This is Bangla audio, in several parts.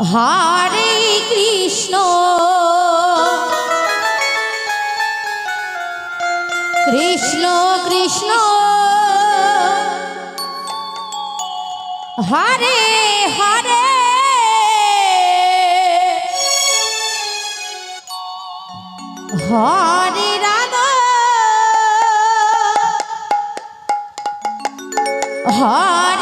হরে কৃষ্ণ। কৃষ্ণ কৃষ্ণ। হরে হরে। হরে রাধা। হরে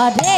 Hare